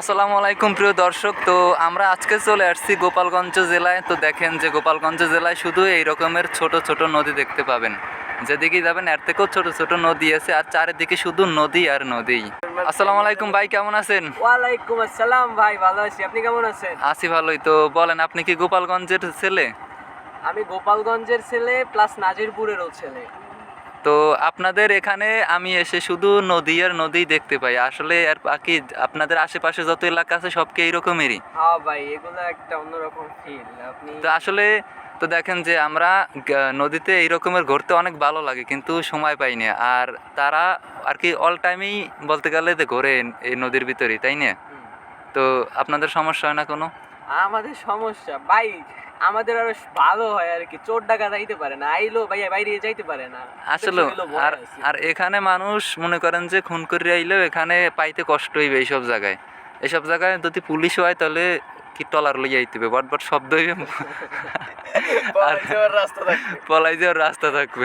আসসালামু আলাইকুম প্রিয় দর্শক তো আমরা আজকে চলে আসছি গোপালগঞ্জ জেলায়। তো দেখেন যে গোপালগঞ্জ জেলায় শুধু এই রকমের ছোট ছোট নদী দেখতে পাবেন। যেদিকে যাবেন এর থেকেও ছোট ছোট নদী আছে আর চারিদিকে শুধু নদী আর নদী। আসসালামু আলাইকুম ভাই কেমন আছেন? ওয়ালাইকুম আসসালাম ভাই ভালো আছি। আপনি কেমন আছেন? আছি ভালোই। তো বলেন আপনি কি গোপালগঞ্জের ছেলে? আমি গোপালগঞ্জের ছেলে প্লাস নাজিরপুরেরও ছেলে। তো আপনাদের এখানে আমি এসে শুধু নদী আর নদী দেখতে পাই। আসলে আর বাকি আপনাদের আশেপাশে যত এলাকা আছে সবকে এইরকমেরই। ভাই এগুলো একটা অন্যরকম ফিল আপনি তো আসলে তো দেখেন যে আমরা নদীতে এই রকমের ঘুরতে অনেক ভালো লাগে কিন্তু সময় পাই না। আর তারা আর কি অল টাইমেই বলতে গেলে যে ঘোরে এই নদীর ভিতরেই তাই না? তো আপনাদের সমস্যা হয় না কোনো? আমাদের সমস্যা ভাই আমাদের আরও ভালো হয় আর কি। চোর ডাকা যাইতে পারে না আইলো ভাই বাইরে যাইতে পারে না। আসলে আর আর এখানে মানুষ মনে করেন যে খুন করে আইলো এখানে পাইতে কষ্ট হইবে এইসব জায়গায়। এসব জায়গায় যদি পুলিশ হয় তাহলে কি টলার লইয়া আইতে হবে? বট বট শব্দ হইবে? আর পলাই যাওয়ার রাস্তা থাকবে।